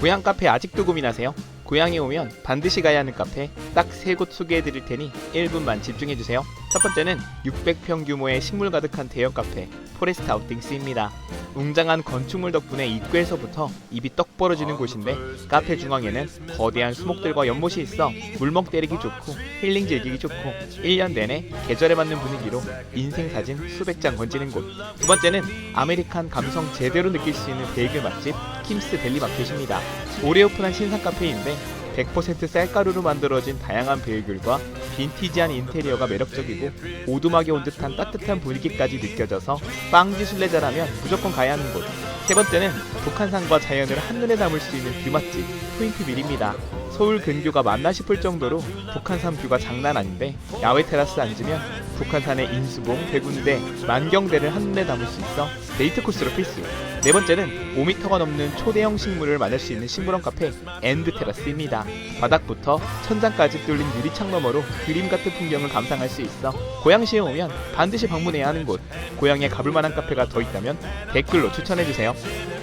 고향 카페 아직도 고민하세요? 고향에 오면 반드시 가야 하는 카페 딱 세 곳 소개해 드릴 테니 1분만 집중해 주세요. 첫 번째는 600평 규모의 식물 가득한 대형 카페 포레스트 아웃딩스입니다. 웅장한 건축물 덕분에 입구에서부터 입이 떡 벌어지는 곳인데 카페 중앙에는 거대한 수목들과 연못이 있어 물먹 때리기 좋고 힐링 즐기기 좋고 1년 내내 계절에 맞는 분위기로 인생 사진 수백 장 건지는 곳. 두 번째는 아메리칸 감성 제대로 느낄 수 있는 베이글 맛집 킴스 델리 마켓입니다. 올해 오픈한 신상 카페인데 100% 쌀가루로 만들어진 다양한 베이글과 빈티지한 인테리어가 매력적이고 오두막에 온 듯한 따뜻한 분위기까지 느껴져서 빵지 순례자라면 무조건 가야 하는 곳. 세 번째는 북한산과 자연을 한눈에 담을 수 있는 뷰 맛집 포인트빌입니다. 서울 근교가 맞나 싶을 정도로 북한산 뷰가 장난 아닌데 야외 테라스 앉으면 북한산의 인수봉, 대군대, 만경대를 한눈에 담을 수 있어 데이트 코스로 필수. 네 번째는 5m가 넘는 초대형 식물을 만날 수 있는 식물원 카페 엔드 테라스입니다. 바닥부터 천장까지 뚫린 유리창 너머로 그림 같은 풍경을 감상할 수 있어 고양시에 오면 반드시 방문해야 하는 곳. 고향에 가볼 만한 카페가 더 있다면 댓글로 추천해 주세요.